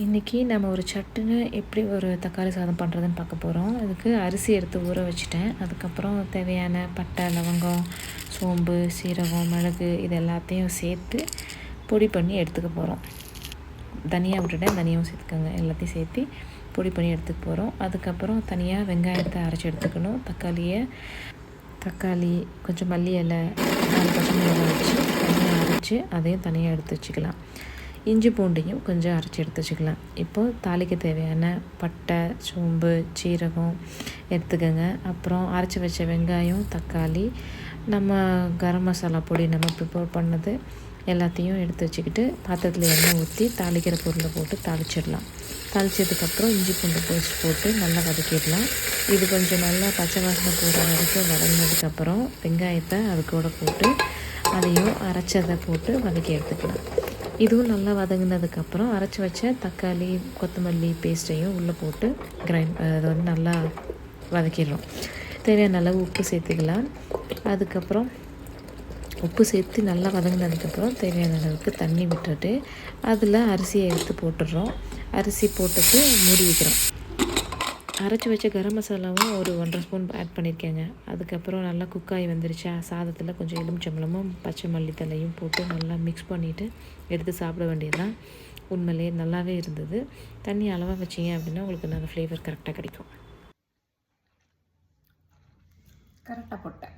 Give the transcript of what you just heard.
இன்றைக்கி நம்ம ஒரு சட்டுன்னு எப்படி ஒரு தக்காளி சாதம் பண்ணுறதுன்னு பார்க்க போகிறோம் அதுக்கு அரிசி எடுத்து ஊற வச்சுட்டேன். அதுக்கப்புறம் தேவையான பட்டை லவங்கம் சோம்பு சீரகம் மிளகு இது எல்லாத்தையும் சேர்த்து பொடி பண்ணி எடுத்துக்க போகிறோம் தனியாக விட்டுட்டேன். தனியாகவும் சேர்த்துக்கோங்க. எல்லாத்தையும் சேர்த்து பொடி பண்ணி எடுத்துக்க போகிறோம் அதுக்கப்புறம் தனியாக வெங்காயத்தை அரைச்சி எடுத்துக்கணும். தக்காளியை தக்காளி கொஞ்சம் மல்லி இலை நாலு பச்சை மிளகாய் வச்சு தனியாக அரைச்சி அதையும் தனியாக எடுத்து வச்சுக்கலாம். இஞ்சி பூண்டையும் கொஞ்சம் அரைச்சி எடுத்து வச்சுக்கலாம். இப்போது தாளிக்க தேவையான பட்டை சோம்பு சீரகம் எடுத்துக்கோங்க. அப்புறம் அரைச்சி வச்ச வெங்காயம் தக்காளி நம்ம கரம் மசாலா பொடி நம்ம ப்ரிப்பேர் பண்ணது எல்லாத்தையும் எடுத்து வச்சுக்கிட்டு பாத்திரத்தில் எண்ணெய் ஊற்றி தாளிக்கிற பொருளை போட்டு தாளிச்சிடலாம். தாளித்ததுக்கப்புறம் இஞ்சி பூண்டு பேஸ்ட் போட்டு நல்லா வதக்கிடலாம். இது கொஞ்சம் நல்லா பச்சை வாசனை போகிற வரைக்கும் வதங்கினதுக்கப்புறம் வெங்காயத்தை அது கூட போட்டு அதையும் அரைச்சதை போட்டு வதக்கி எடுத்துக்கலாம். இதுவும் நல்லா வதங்கினதுக்கப்புறம் அரைச்சி வச்ச தக்காளி கொத்தமல்லி பேஸ்ட்டையும் உள்ளே போட்டு கிரைண்ட் அதை வந்து நல்லா வதக்கிடுறோம் தேவையான அளவு உப்பு சேர்த்துக்கலாம். அதுக்கப்புறம் உப்பு சேர்த்து நல்லா வதங்கினதுக்கப்புறம் தேவையான அளவுக்கு தண்ணி விட்டுட்டு அதில் அரிசியை எடுத்து போட்டுடுறோம். அரிசி போட்டுட்டு மூடி வைக்கிறோம். அரைச்சி வச்ச கரம் மசாலாவும் ஒரு ஒன்றரை ஸ்பூன் ஆட் பண்ணியிருக்கேங்க அதுக்கப்புறம் நல்லா குக்காய் வந்துருச்சா. சாதத்தில் கொஞ்சம் எலுமிச்சம்பழமும் பச்சை மல்லி தலையும் போட்டு நல்லா மிக்ஸ் பண்ணிவிட்டு எடுத்து சாப்பிட வேண்டியதுதான். உண்மையிலேயே நல்லாவே இருந்தது. தண்ணி அளவாக வச்சிங்க அப்படின்னா உங்களுக்கு நல்ல ஃப்ளேவர் கரெக்டாக கிடைக்கும். கரெக்டாக போட்டேன்.